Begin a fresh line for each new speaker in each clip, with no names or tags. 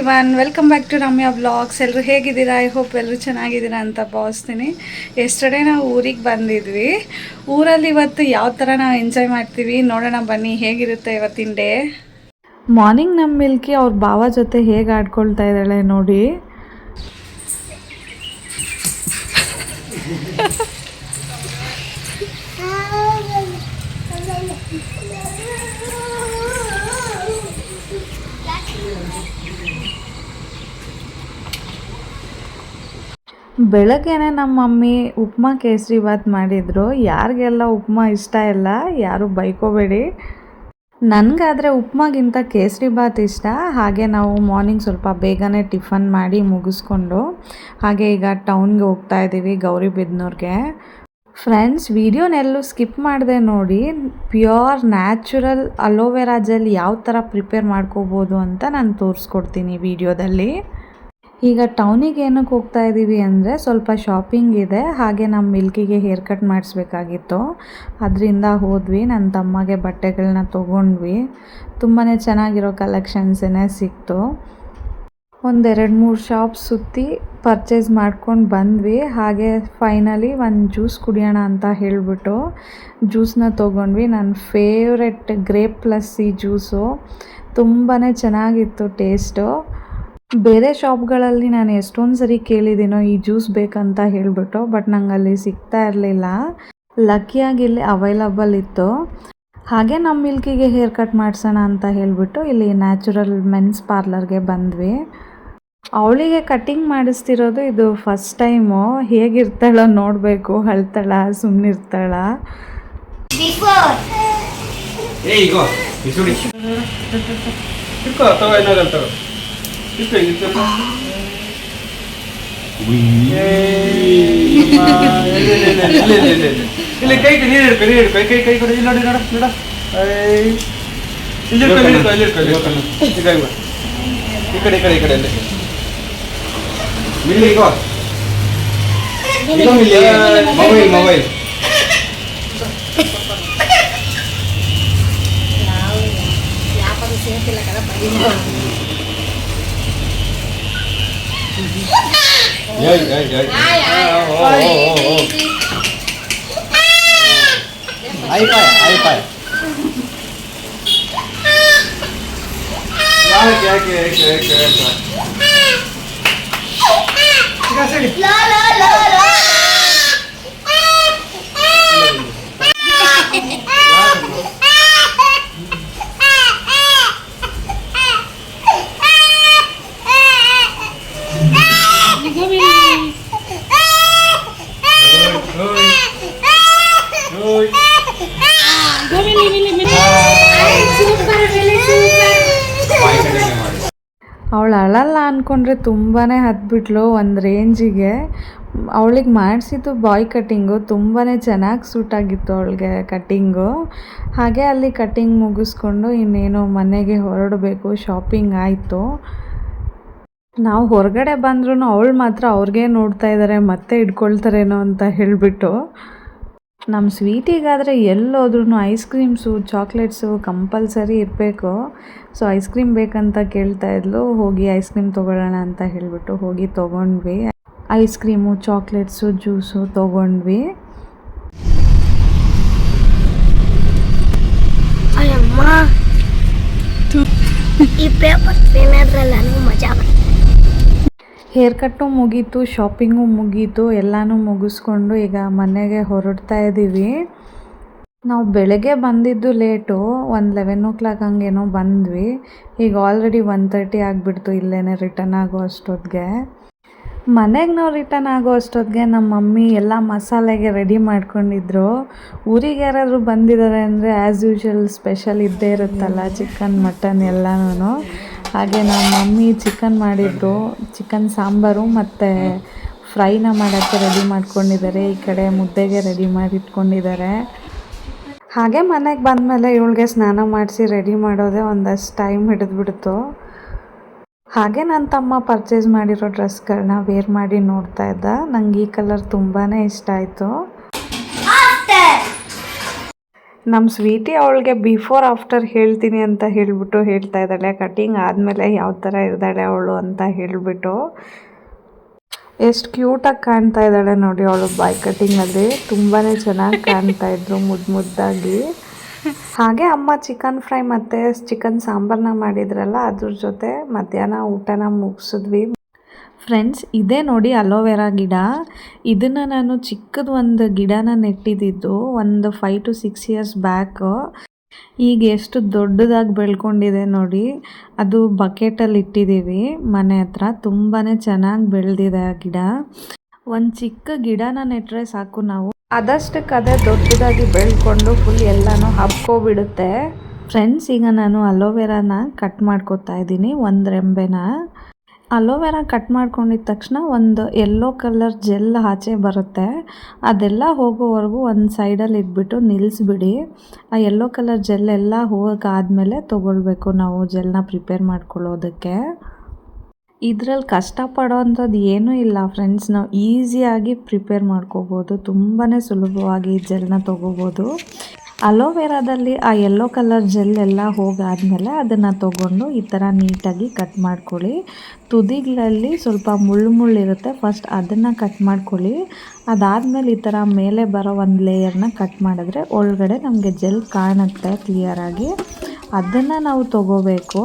Everyone welcome back to Ramya blogs ಎಲ್ಲರೂ ಹೇಗಿದ್ದೀರಾ? I hope ಎಲ್ಲರೂ ಚೆನ್ನಾಗಿದ್ದೀರಾ ಅಂತ ಭಾವಿಸ್ತೀನಿ. ಎಸ್ಟರ್ಡೇ ನಾವು ಊರಿಗೆ ಬಂದಿದ್ವಿ. ಊರಲ್ಲಿ ಇವತ್ತು ಯಾವ ಥರ ನಾವು ಎಂಜಾಯ್ ಮಾಡ್ತೀವಿ? ನೋಡೋಣ ಬನ್ನಿ. ಹೇಗಿರುತ್ತೆ ಇವತ್ತಿನ ಡೇ ಮಾರ್ನಿಂಗ್ ನಮ್ಮ ಮಿಲ್ಕಿ ಅವ್ರ ಭಾವ ಜೊತೆ ಹೇಗೆ ಆಡ್ಕೊಳ್ತಾ ಇದ್ದಾಳೆ ನೋಡಿ. ಬೆಳಗ್ಗೆನೆ ನಮ್ಮ ಮಮ್ಮಿ ಉಪ್ಮಾ ಕೇಸರಿ ಬಾತ್ ಮಾಡಿದರು. ಯಾರಿಗೆಲ್ಲ ಉಪ್ಮಾ ಇಷ್ಟ ಇಲ್ಲ, ಯಾರು ಬೈಕೋಬೇಡಿ. ನನಗಾದರೆ ಉಪ್ಮಾಗಿಂತ ಕೇಸರಿ ಬಾತ್ ಇಷ್ಟ. ಹಾಗೆ ನಾವು ಮಾರ್ನಿಂಗ್ ಸ್ವಲ್ಪ ಬೇಗನೆ ಟಿಫನ್ ಮಾಡಿ ಮುಗಿಸ್ಕೊಂಡು, ಹಾಗೆ ಈಗ ಟೌನ್ಗೆ ಹೋಗ್ತಾ ಇದ್ದೀವಿ ಗೌರಿಬಿದನೂರ್ಗೆ ಫ್ರೆಂಡ್ಸ್, ವಿಡಿಯೋನೆಲ್ಲೂ ಸ್ಕಿಪ್ ಮಾಡಿದೆ ನೋಡಿ. ಪ್ಯೂರ್, ನ್ಯಾಚುರಲ್ ಅಲೋವೆರಾ ಜೆಲ್ ಯಾವ ಥರ ಪ್ರಿಪೇರ್ ಮಾಡ್ಕೋಬೋದು ಅಂತ ನಾನು ತೋರಿಸ್ಕೊಡ್ತೀನಿ ವಿಡಿಯೋದಲ್ಲಿ. ಈಗ ಟೌನಿಗೆ ಏನಕ್ಕೆ ಹೋಗ್ತಾ ಇದ್ದೀವಿ ಅಂದರೆ ಸ್ವಲ್ಪ ಶಾಪಿಂಗ್ ಇದೆ. ಹಾಗೆ ನಮ್ಮ ಮಿಲ್ಕಿಗೆ ಹೇರ್ ಕಟ್ ಮಾಡಿಸ್ಬೇಕಾಗಿತ್ತು. ಅದರಿಂದ ಹೋದ್ವಿ ನನ್ನ ತಮ್ಮಗೆ ಬಟ್ಟೆಗಳನ್ನ ತೊಗೊಂಡ್ವಿ. ತುಂಬಾ ಚೆನ್ನಾಗಿರೋ ಕಲೆಕ್ಷನ್ಸೇ ಸಿಕ್ತು. ಒಂದೆರಡು ಮೂರು ಶಾಪ್ ಸುತ್ತಿ ಪರ್ಚೇಸ್ ಮಾಡ್ಕೊಂಡು ಬಂದ್ವಿ. ಹಾಗೆ ಫೈನಲಿ ಒಂದು ಜ್ಯೂಸ್ ಕುಡಿಯೋಣ ಅಂತ ಹೇಳಿಬಿಟ್ಟು ಜ್ಯೂಸನ್ನ ತೊಗೊಂಡ್ವಿ. ನನ್ನ ಫೇವ್ರೆಟ್ ಗ್ರೇಪ್ ಲಸ್ಸಿ ಜ್ಯೂಸು ತುಂಬಾ ಚೆನ್ನಾಗಿತ್ತು ಟೇಸ್ಟು ಬೇರೆ ಶಾಪ್ಗಳಲ್ಲಿ ನಾನು ಎಷ್ಟೊಂದು ಸರಿ ಕೇಳಿದ್ದೀನೋ ಈ ಜ್ಯೂಸ್ ಬೇಕಂತ ಹೇಳಿಬಿಟ್ಟು ಬಟ್ ನಂಗೆ ಅಲ್ಲಿ ಸಿಗ್ತಾ ಇರಲಿಲ್ಲ. ಲಕ್ಕಿಯಾಗಿ ಇಲ್ಲಿ ಅವೈಲಬಲ್ ಇತ್ತು. ಹಾಗೆ ನಮ್ಮ ಮಿಲ್ಕಿಗೆ ಹೇರ್ ಕಟ್ ಮಾಡಿಸೋಣ ಅಂತ ಹೇಳಿಬಿಟ್ಟು ಇಲ್ಲಿ ನ್ಯಾಚುರಲ್ ಮೆನ್ಸ್ ಪಾರ್ಲರ್ಗೆ ಬಂದ್ವಿ. ಅವಳಿಗೆ ಕಟ್ಟಿಂಗ್ ಮಾಡಿಸ್ತಿರೋದು ಇದು ಫಸ್ಟ್ ಟೈಮು ಹೇಗಿರ್ತಾಳೋ ನೋಡಬೇಕು. ಅಳ್ತಾಳ ಸುಮ್ಮನಿರ್ತಾಳ
ಏ ಈಗ ಬಿಸುಡಿ ಇಟ್ಕೋ ತಗೋ ಏನಾಗಲ್ಲ ತಗೋ ಇಟ್ಕೋ ಇಟ್ಕೋ ಇಲ್ಲಿ ಕೈ ಕೈ ನೀರು ಹಿಡ್ಕೊ ನೀರು ಹಿಡ್ಕೊ ಕೈ ಕೈ ಕೈ ಕೊಡು ಇಲ್ಲಿ ನೋಡಿ ನೋಡ ನೋಡ ಐ. ಇಲ್ಲಿ ಹಿಡ್ಕೊ ಇಲ್ಲಿ ಹಿಡ್ಕೊ ಇಲ್ಲಿ ಹಿಡ್ಕೊ ಇಲ್ಲಿ ಹಿಡ್ಕೊ ಈ ಕೈ ಬಾ. ಈ ಕಡೆ ಈ ಕಡೆ ಈ ಕಡೆ ಅಲ್ಲಿ ಮಿಲ್ಲಿ ಈಗ ಈಗ ಮಿಲ್ಲಿ ಮೊಬೈಲ್ ಮೊಬೈಲ್ ಏಯ್ ಏಯ್ ಏಯ್ ಓ ಓ ಓ ಓ ಐಪಾಯ್
ಅವಳು ಅಳಲ್ಲ ಅಂದ್ಕೊಂಡ್ರೆ ತುಂಬಾ ಹತ್ಬಿಟ್ಲು ಒಂದು ರೇಂಜಿಗೆ ಅವಳಿಗೆ ಮಾಡಿಸಿದ್ದು ಬಾಯ್ ಕಟ್ಟಿಂಗು ತುಂಬಾ ಚೆನ್ನಾಗಿ ಸೂಟ್ ಆಗಿತ್ತು ಅವಳಿಗೆ ಕಟ್ಟಿಂಗು ಹಾಗೆ ಅಲ್ಲಿ ಕಟ್ಟಿಂಗ್ ಮುಗಿಸ್ಕೊಂಡು ಇನ್ನೇನು ಮನೆಗೆ ಹೊರಡಬೇಕು ಶಾಪಿಂಗ್ ಆಯಿತು. ನಾವು ಹೊರಗಡೆ ಬಂದ್ರೂ ಅವಳು ಮಾತ್ರ ಅವ್ರಿಗೆ ನೋಡ್ತಾ ಇದ್ದಾರೆ ಮತ್ತೆ ಇಟ್ಕೊಳ್ತಾರೇನೋ ಅಂತ ಹೇಳಿಬಿಟ್ಟು. ನಮ್ಮ ಸ್ವೀಟಿಗಾದರೆ ಎಲ್ಲೋದ್ರೂ ಐಸ್ ಕ್ರೀಮ್ಸು, ಚಾಕ್ಲೇಟ್ಸು ಕಂಪಲ್ಸರಿ ಇರಬೇಕು. ಸೊ, ಐಸ್ ಕ್ರೀಮ್ ಬೇಕಂತ ಕೇಳ್ತಾ ಇದ್ಲು, ಹೋಗಿ ಐಸ್ ಕ್ರೀಮ್ ತೊಗೊಳ್ಳೋಣ ಅಂತ ಹೇಳಿಬಿಟ್ಟು ಹೋಗಿ ತೊಗೊಂಡ್ವಿ. ಐಸ್ ಕ್ರೀಮು, ಚಾಕ್ಲೇಟ್ಸು, ಜ್ಯೂಸು ತೊಗೊಂಡ್ವಿ.
ಈ ಪೇಪರ್ ತಿನ್ನೋದ್ರಲ್ಲಿ ನನಗೂ ಮಜಾ ಬರ್ತದೆ
ಹೇರ್ ಕಟ್ಟು ಮುಗೀತು ಶಾಪಿಂಗು ಮುಗೀತು, ಎಲ್ಲನೂ ಮುಗಿಸ್ಕೊಂಡು ಈಗ ಮನೆಗೆ ಹೊರಡ್ತಾ ಇದ್ದೀವಿ ನಾವು ಬೆಳಗ್ಗೆ ಬಂದಿದ್ದು ಲೇಟು ಒಂದು ಲೆವೆನ್ ಓ ಕ್ಲಾಕ್ ಹಂಗೇನೋ ಬಂದ್ವಿ. ಈಗ ಆಲ್ರೆಡಿ ಒನ್ ತರ್ಟಿ ಆಗಿಬಿಡ್ತು ಇಲ್ಲೇ ರಿಟರ್ನ್ ಆಗೋ ಅಷ್ಟೊತ್ತಿಗೆ ಮನೆಗೆ ನಾವು ರಿಟರ್ನ್ ಆಗೋ ಅಷ್ಟೊತ್ತಿಗೆ ನಮ್ಮ ಮಮ್ಮಿ ಎಲ್ಲ ಮಸಾಲೆಗೆ ರೆಡಿ ಮಾಡ್ಕೊಂಡಿದ್ರು. ಊರಿಗೆ ಯಾರಾದರೂ ಬಂದಿದ್ದಾರೆ ಅಂದರೆ ಆ್ಯಸ್ ಯೂಶ್ವಲ್ ಸ್ಪೆಷಲ್ ಇದ್ದೇ ಇರುತ್ತಲ್ಲ ಚಿಕನ್ ಮಟನ್ ಎಲ್ಲನೂ ಹಾಗೆ ನಮ್ಮ ಮಮ್ಮಿ ಚಿಕನ್ ಮಾಡಿದ್ರು. ಚಿಕನ್ ಸಾಂಬಾರು ಮತ್ತು ಫ್ರೈನ ಮಾಡೋಕ್ಕೆ ರೆಡಿ ಮಾಡ್ಕೊಂಡಿದ್ದಾರೆ. ಈ ಕಡೆ ಮುದ್ದೆಗೆ ರೆಡಿ ಮಾಡಿ ಇಟ್ಕೊಂಡಿದ್ದಾರೆ. ಹಾಗೆ ಮನೆಗೆ ಬಂದಮೇಲೆ ಇವಳಿಗೆ ಸ್ನಾನ ಮಾಡಿಸಿ ರೆಡಿ ಮಾಡೋದೇ ಒಂದಷ್ಟು ಟೈಮ್ ಹಿಡಿದ್ಬಿಡ್ತು. ಹಾಗೆ ನನ್ನ ತಮ್ಮ ಪರ್ಚೇಸ್ ಮಾಡಿರೋ ಡ್ರೆಸ್ಗಳನ್ನ ವೇರ್ ಮಾಡಿ ನೋಡ್ತಾ ಇದ್ದ. ನಂಗೆ ಈ ಕಲರ್ ತುಂಬಾ ಇಷ್ಟ ಆಯಿತು. ನಮ್ಮ ಸ್ವೀಟಿ ಅವಳಿಗೆ ಬಿಫೋರ್ ಆಫ್ಟರ್ ಹೇಳ್ತೀನಿ ಅಂತ ಹೇಳಿಬಿಟ್ಟು ಹೇಳ್ತಾ ಇದ್ದಾಳೆ. ಕಟಿಂಗ್ ಆದಮೇಲೆ ಯಾವ ಥರ ಇದ್ದಾಳೆ ಅವಳು ಅಂತ ಹೇಳಿಬಿಟ್ಟು. ಎಷ್ಟು ಕ್ಯೂಟಾಗಿ ಕಾಣ್ತಾ ಇದ್ದಾಳೆ ನೋಡಿ ಅವಳು ಬಾಯ್ ಕಟಿಂಗಲ್ಲಿ ತುಂಬಾ ಚೆನ್ನಾಗಿ ಕಾಣ್ತಾ ಇದ್ರು ಮುದ್ದು ಮುದ್ದಾಗಿ. ಹಾಗೆ ಅಮ್ಮ ಚಿಕನ್ ಫ್ರೈ ಮತ್ತು ಚಿಕನ್ ಸಾಂಬಾರನ್ನ ಮಾಡಿದ್ರಲ್ಲ ಅದ್ರ ಜೊತೆ ಮಧ್ಯಾಹ್ನ ಊಟನ ಮುಗಿಸಿದ್ವಿ. ಫ್ರೆಂಡ್ಸ್ ಇದೇ ನೋಡಿ ಅಲೋವೆರಾ ಗಿಡ. ಇದನ್ನು ನಾನು ಚಿಕ್ಕದು ಒಂದು ಗಿಡನ ನೆಟ್ಟಿದ್ದು ಒಂದು five to six years back ಈಗ ಎಷ್ಟು ದೊಡ್ಡದಾಗಿ ಬೆಳ್ಕೊಂಡಿದೆ ನೋಡಿ. ಅದು ಬಕೆಟಲ್ಲಿ ಇಟ್ಟಿದ್ದೀವಿ ಮನೆ ಹತ್ರ. ತುಂಬಾ ಚೆನ್ನಾಗಿ ಬೆಳೆದಿದೆ ಆ ಗಿಡ. ಒಂದು ಚಿಕ್ಕ ಗಿಡನ ನೆಟ್ಟರೆ ಸಾಕು ನಾವು. ಅದಷ್ಟಕ್ಕೆ ಅದೇ ದೊಡ್ಡದಾಗಿ ಬೆಳ್ಕೊಂಡು ಫುಲ್ ಎಲ್ಲನೂ ಹಬ್ಕೋಬಿಡುತ್ತೆ. ಫ್ರೆಂಡ್ಸ್ ಈಗ ನಾನು ಅಲೋವೆರಾನ ಕಟ್ ಮಾಡ್ಕೊತಾ ಇದ್ದೀನಿ, ಒಂದು ರೆಂಬೆನ. ಅಲೋವೆರಾ ಕಟ್ ಮಾಡ್ಕೊಂಡಿದ ತಕ್ಷಣ ಒಂದು ಯೆಲ್ಲೋ ಕಲರ್ ಜೆಲ್ ಆಚೆ ಬರುತ್ತೆ. ಅದೆಲ್ಲ ಹೋಗೋವರೆಗೂ ಒಂದು ಸೈಡಲ್ಲಿ ಇಟ್ಬಿಟ್ಟು ನಿಲ್ಲಿಸ್ಬಿಡಿ ಆ ಯೆಲ್ಲೋ ಕಲರ್ ಜೆಲ್ ಎಲ್ಲ ಹೋಗಾದಮೇಲೆ ತೊಗೊಳ್ಬೇಕು ನಾವು ಜೆಲ್ನ ಪ್ರಿಪೇರ್ ಮಾಡ್ಕೊಳ್ಳೋದಕ್ಕೆ. ಇದರಲ್ಲಿ ಕಷ್ಟಪಡೋ ಅಂಥದ್ದು ಏನೂ ಇಲ್ಲ ಫ್ರೆಂಡ್ಸ್ ನಾವು ಈಸಿಯಾಗಿ ಪ್ರಿಪೇರ್ ಮಾಡ್ಕೋಬೋದು. ತುಂಬಾ ಸುಲಭವಾಗಿ ಜೆಲ್ನ ತೊಗೋಬೋದು. ಅಲೋವೆರಾದಲ್ಲಿ ಆ ಯೆಲ್ಲೋ ಕಲರ್ ಜೆಲ್ ಎಲ್ಲ ಹೋಗಾದ್ಮೇಲೆ ಅದನ್ನು ತೊಗೊಂಡು ಈ ಥರ ನೀಟಾಗಿ ಕಟ್ ಮಾಡ್ಕೊಳ್ಳಿ. ತುದಿಗಳಲ್ಲಿ ಸ್ವಲ್ಪ ಮುಳ್ಳು ಮುಳ್ಳಿರುತ್ತೆ ಫಸ್ಟ್ ಅದನ್ನು ಕಟ್ ಮಾಡ್ಕೊಳ್ಳಿ. ಅದಾದಮೇಲೆ ಈ ಥರ ಮೇಲೆ ಬರೋ ಒಂದು ಲೇಯರ್ನ ಕಟ್ ಮಾಡಿದ್ರೆ ಒಳಗಡೆ ನಮಗೆ ಜೆಲ್ ಕಾಣುತ್ತೆ ಕ್ಲಿಯರಾಗಿ ಅದನ್ನು ನಾವು ತೊಗೋಬೇಕು.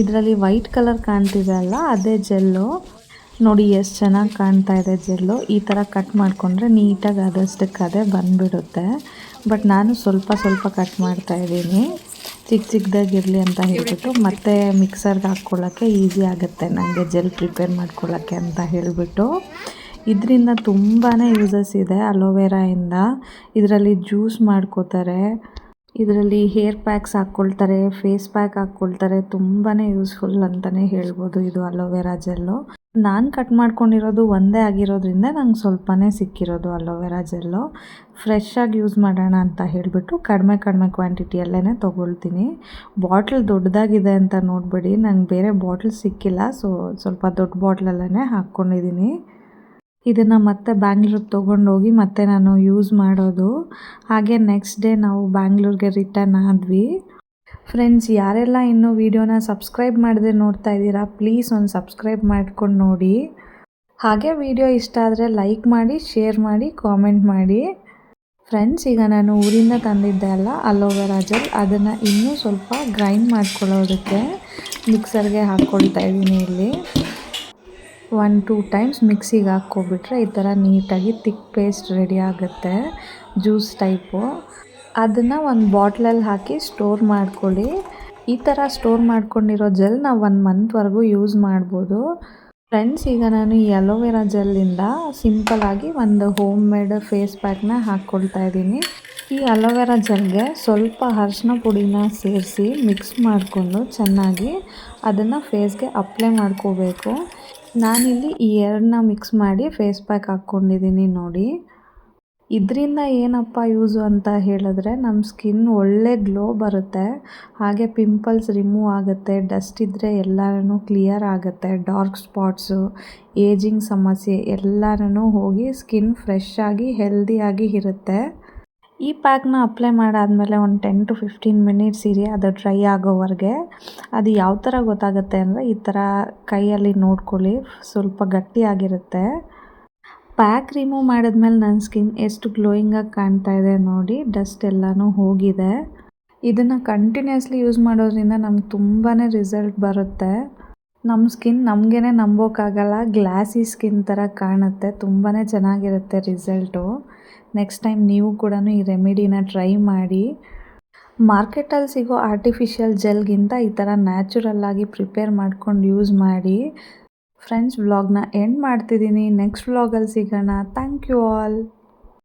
ಇದರಲ್ಲಿ ವೈಟ್ ಕಲರ್ ಕಾಣ್ತಿದೆ ಅಲ್ಲ, ಅದೇ ಜೆಲ್ಲು ನೋಡಿ ಎಷ್ಟು ಚೆನ್ನಾಗಿ ಕಾಣ್ತಾ ಇದೆ ಜೆಲ್ಲು ಈ ಥರ ಕಟ್ ಮಾಡಿಕೊಂಡ್ರೆ ನೀಟಾಗಿ ಆದಷ್ಟಕ್ಕೆ ಅದೇ ಬಂದುಬಿಡುತ್ತೆ. ಬಟ್ ನಾನು ಸ್ವಲ್ಪ ಸ್ವಲ್ಪ ಕಟ್ ಮಾಡ್ತಾ ಇದ್ದೀನಿ. ಚಿಕ್ಕ ಚಿಕ್ಕದಾಗಿರಲಿ ಅಂತ ಹೇಳಿಬಿಟ್ಟು ಮತ್ತೆ ಮಿಕ್ಸರ್ಗೆ ಹಾಕ್ಕೊಳ್ಳೋಕ್ಕೆ ಈಸಿ ಆಗುತ್ತೆ ನನಗೆ ಜೆಲ್ ಪ್ರಿಪೇರ್ ಮಾಡ್ಕೊಳ್ಳೋಕ್ಕೆ ಅಂತ ಹೇಳಿಬಿಟ್ಟು. ಇದರಿಂದ ತುಂಬಾ ಯೂಸಸ್ ಇದೆ ಅಲೋವೆರಾಯಿಂದ ಇದರಲ್ಲಿ ಜ್ಯೂಸ್ ಮಾಡ್ಕೋತಾರೆ. ಇದರಲ್ಲಿ ಹೇರ್ ಪ್ಯಾಕ್ಸ್ ಹಾಕ್ಕೊಳ್ತಾರೆ, ಫೇಸ್ ಪ್ಯಾಕ್ ಹಾಕ್ಕೊಳ್ತಾರೆ ತುಂಬಾ ಯೂಸ್ಫುಲ್ ಅಂತಲೇ ಹೇಳ್ಬೋದು ಇದು ಅಲೋವೆರಾ ಜೆಲ್ಲು. ನಾನು ಕಟ್ ಮಾಡ್ಕೊಂಡಿರೋದು ಒಂದೇ ಆಗಿರೋದ್ರಿಂದ ನಂಗೆ ಸ್ವಲ್ಪನೇ ಸಿಕ್ಕಿರೋದು ಅಲೋವೆರಾ ಜೆಲ್ಲು. ಆಗಿ ಯೂಸ್ ಮಾಡೋಣ ಅಂತ ಹೇಳಿಬಿಟ್ಟು ಕಡಿಮೆ ಕಡಿಮೆ ಕ್ವಾಂಟಿಟಿಯಲ್ಲೇ ತೊಗೊಳ್ತೀನಿ. ಬಾಟ್ಲ್ ದೊಡ್ಡದಾಗಿದೆ ಅಂತ ನೋಡಬೇಡಿ, ನಂಗೆ ಬೇರೆ ಬಾಟ್ಲ್ ಸಿಕ್ಕಿಲ್ಲ, ಸೊ ಸ್ವಲ್ಪ ದೊಡ್ಡ ಬಾಟ್ಲಲ್ಲೇ ಹಾಕ್ಕೊಂಡಿದ್ದೀನಿ. ಇದನ್ನು ಮತ್ತೆ ಬ್ಯಾಂಗ್ಳೂರಿಗೆ ತೊಗೊಂಡೋಗಿ ಮತ್ತೆ ನಾನು ಯೂಸ್ ಮಾಡೋದು. ಹಾಗೆ ನೆಕ್ಸ್ಟ್ ಡೇ ನಾವು ಬ್ಯಾಂಗ್ಳೂರಿಗೆ ರಿಟರ್ನ್ ಆದ್ವಿ. ಫ್ರೆಂಡ್ಸ್ ಯಾರೆಲ್ಲ ಇನ್ನೂ ವೀಡಿಯೋನ ಸಬ್ಸ್ಕ್ರೈಬ್ ಮಾಡದೆ ನೋಡ್ತಾ ಇದ್ದೀರಾ ಪ್ಲೀಸ್ ಒಂದು ಸಬ್ಸ್ಕ್ರೈಬ್ ಮಾಡ್ಕೊಂಡು ನೋಡಿ. ಹಾಗೆ ವಿಡಿಯೋ ಇಷ್ಟ ಆದರೆ ಲೈಕ್ ಮಾಡಿ ಶೇರ್ ಮಾಡಿ ಕಾಮೆಂಟ್ ಮಾಡಿ. ಫ್ರೆಂಡ್ಸ್ ಈಗ ನಾನು ಊರಿಂದ ತಂದಿದ್ದೆ ಅಲ್ಲ ಅಲೋವೆರಾ ಜೆಲ್ ಅದನ್ನು ಇನ್ನೂ ಸ್ವಲ್ಪ ಗ್ರೈಂಡ್ ಮಾಡ್ಕೊಳ್ಳೋದಕ್ಕೆ ಮಿಕ್ಸರ್ಗೆ ಹಾಕ್ಕೊಳ್ತಾ ಇದ್ದೀನಿ ಇಲ್ಲಿ. ಒನ್, ಟೂ ಟೈಮ್ಸ್ ಮಿಕ್ಸಿಗೆ ಹಾಕ್ಕೊಬಿಟ್ರೆ ಈ ಥರ ನೀಟಾಗಿ ತಿಕ್ ಪೇಸ್ಟ್ ರೆಡಿ ಆಗುತ್ತೆ, ಜ್ಯೂಸ್ ಟೈಪು. ಅದನ್ನು ಒಂದು ಬಾಟ್ಲಲ್ಲಿ ಹಾಕಿ ಸ್ಟೋರ್ ಮಾಡ್ಕೊಳ್ಳಿ. ಈ ಥರ ಸ್ಟೋರ್ ಮಾಡ್ಕೊಂಡಿರೋ ಜೆಲ್ ನಾವು ಒನ್ ಮಂತ್ವರೆಗೂ ಯೂಸ್ ಮಾಡ್ಬೋದು. ಫ್ರೆಂಡ್ಸ್, ಈಗ ನಾನು ಈ ಅಲೋವೆರಾ ಜೆಲ್ಲಿಂದ ಸಿಂಪಲಾಗಿ ಒಂದು ಹೋಮ್ ಮೇಡ್ ಫೇಸ್ ಪ್ಯಾಕ್ನ ಹಾಕ್ಕೊಳ್ತಾ ಇದ್ದೀನಿ. ಈ ಅಲೋವೆರಾ ಜೆಲ್ಗೆ ಸ್ವಲ್ಪ ಅರಿಶಿನ ಪುಡಿನ ಸೇರಿಸಿ ಮಿಕ್ಸ್ ಮಾಡಿಕೊಂಡು ಚೆನ್ನಾಗಿ ಅದನ್ನು ಫೇಸ್ಗೆ ಅಪ್ಲೈ ಮಾಡ್ಕೋಬೇಕು. ನಾನಿಲ್ಲಿ ಈ ಎರಡನ್ನ ಮಿಕ್ಸ್ ಮಾಡಿ ಫೇಸ್ ಪ್ಯಾಕ್ ಹಾಕ್ಕೊಂಡಿದ್ದೀನಿ ನೋಡಿ. ಇದರಿಂದ ಏನಪ್ಪ ಯೂಸು ಅಂತ ಹೇಳಿದ್ರೆ ನಮ್ಮ ಸ್ಕಿನ್ ಒಳ್ಳೆ ಗ್ಲೋ ಬರುತ್ತೆ. ಹಾಗೆ ಪಿಂಪಲ್ಸ್ ರಿಮೂವ್ ಆಗುತ್ತೆ ಡಸ್ಟ್ ಇದ್ದರೆ ಎಲ್ಲನೂ ಕ್ಲಿಯರ್ ಆಗುತ್ತೆ. ಡಾರ್ಕ್ ಸ್ಪಾಟ್ಸು ಏಜಿಂಗ್ ಸಮಸ್ಯೆ ಎಲ್ಲನೂ ಹೋಗಿ ಸ್ಕಿನ್ ಫ್ರೆಶ್ ಆಗಿ ಹೆಲ್ದಿಯಾಗಿ ಇರುತ್ತೆ. ಈ ಪ್ಯಾಕ್ನ ಅಪ್ಲೈ ಮಾಡಾದಮೇಲೆ ಒಂದು ಟೆನ್ ಟು ಫಿಫ್ಟೀನ್ ಮಿನಿಟ್ಸ್ ಇರಿ, ಅದು ಡ್ರೈ ಆಗೋವರೆಗೆ. ಅದು ಯಾವ ಥರ ಗೊತ್ತಾಗುತ್ತೆ ಅಂದರೆ ಈ ಥರ ಕೈಯಲ್ಲಿ ನೋಡ್ಕೊಳ್ಳಿ, ಸ್ವಲ್ಪ ಗಟ್ಟಿಯಾಗಿರುತ್ತೆ. ಪ್ಯಾಕ್ ರಿಮೂವ್ ಮಾಡಿದ್ಮೇಲೆ ನನ್ನ ಸ್ಕಿನ್ ಎಷ್ಟು ಗ್ಲೋಯಿಂಗಾಗಿ ಕಾಣ್ತಾ ಇದೆ ನೋಡಿ, ಡಸ್ಟ್ ಎಲ್ಲನೂ ಹೋಗಿದೆ. ಇದನ್ನು ಕಂಟಿನ್ಯೂಸ್ಲಿ ಯೂಸ್ ಮಾಡೋದ್ರಿಂದ ನಮ್ಗೆ ತುಂಬಾ ರಿಸಲ್ಟ್ ಬರುತ್ತೆ. ನಮ್ಮ ಸ್ಕಿನ್ ನಮಗೇ ನಂಬೋಕ್ಕಾಗಲ್ಲ ಗ್ಲಾಸಿ ಸ್ಕಿನ್ ಥರ ಕಾಣುತ್ತೆ ತುಂಬಾ ಚೆನ್ನಾಗಿರುತ್ತೆ ರಿಸಲ್ಟು. ನೆಕ್ಸ್ಟ್ ಟೈಮ್ ನೀವು ಕೂಡ ಈ ರೆಮಿಡಿನ ಟ್ರೈ ಮಾಡಿ. ಮಾರ್ಕೆಟಲ್ಲಿ ಸಿಗೋ ಆರ್ಟಿಫಿಷಿಯಲ್ ಜೆಲ್ಗಿಂತ ಈ ಥರ ನ್ಯಾಚುರಲ್ಲಾಗಿ ಪ್ರಿಪೇರ್ ಮಾಡ್ಕೊಂಡು ಯೂಸ್ ಮಾಡಿ. ಫ್ರೆಂಡ್ಸ್ ವ್ಲಾಗ್ನ ಎಂಡ್ ಮಾಡ್ತಿದ್ದೀನಿ. ನೆಕ್ಸ್ಟ್ ವ್ಲಾಗಲ್ಲಿ ಸಿಗೋಣ. Thank you all